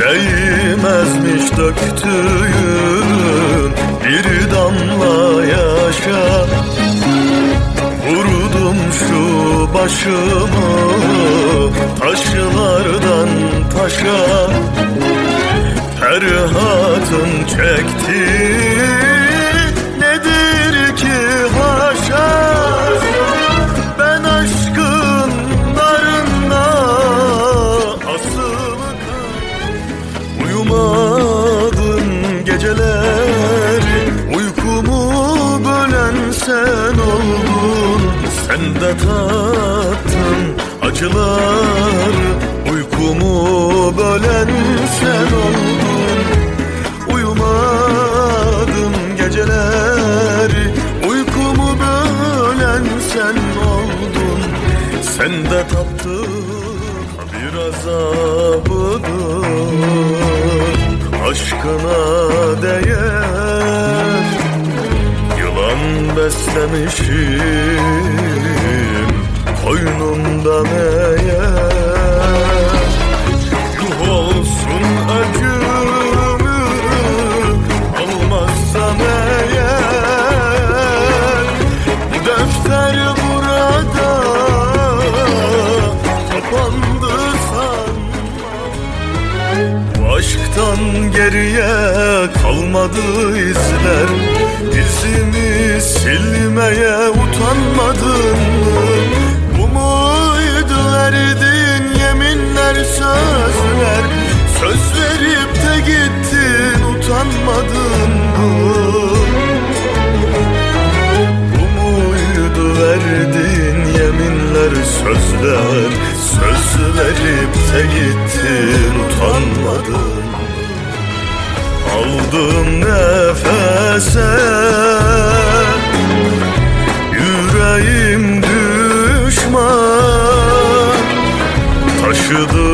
Değmezmiş döktüğün bir damla yaşa. Vurdum şu başımı taşlardan taşa. Ferhat'ın çekti sen oldun Sen de tattın acılar. Uykumu bölen sen oldun Uyumadım geceler. Uykumu bölen sen oldun Sen de tattın. Bir azabıdır beslemişim aşktan geriye kalmadı izler İzimi silmeye utanmadın mı? Bu muydu verdiğin yeminler sözler Söz verip de gittin utanmadın mı? Bu muydu verdiğin yeminler sözler Söz verip de gittin utanmadın Aldığım nefese. Yüreğim düşman. Taşıdığım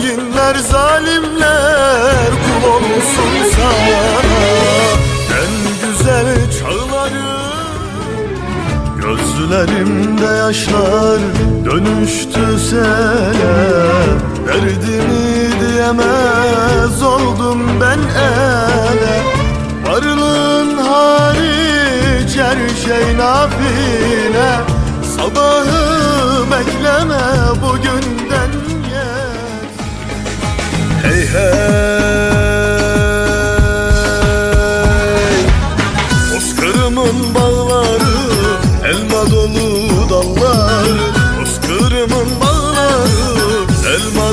Hainler zalimler kul olsun sana. En güzel çağları Gözlerimde yaşlar dönüştü sele Derdimi diyemez oldum ben ele. Varlığın hariç her şey nafile. Sabahı bekleme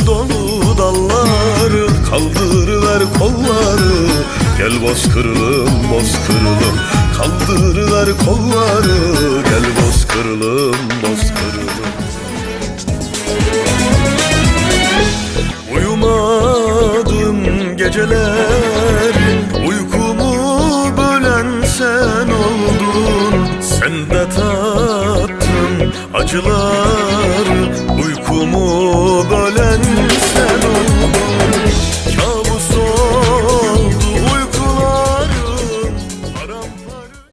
dolu dalları Kaldırıver kolları. Gel bozkırlım bozkırlım Kaldırıver kolları. Gel bozkırlım bozkırlım. Uyumadım geceler Uykumu bölen sen oldun. Sen de tattın acılar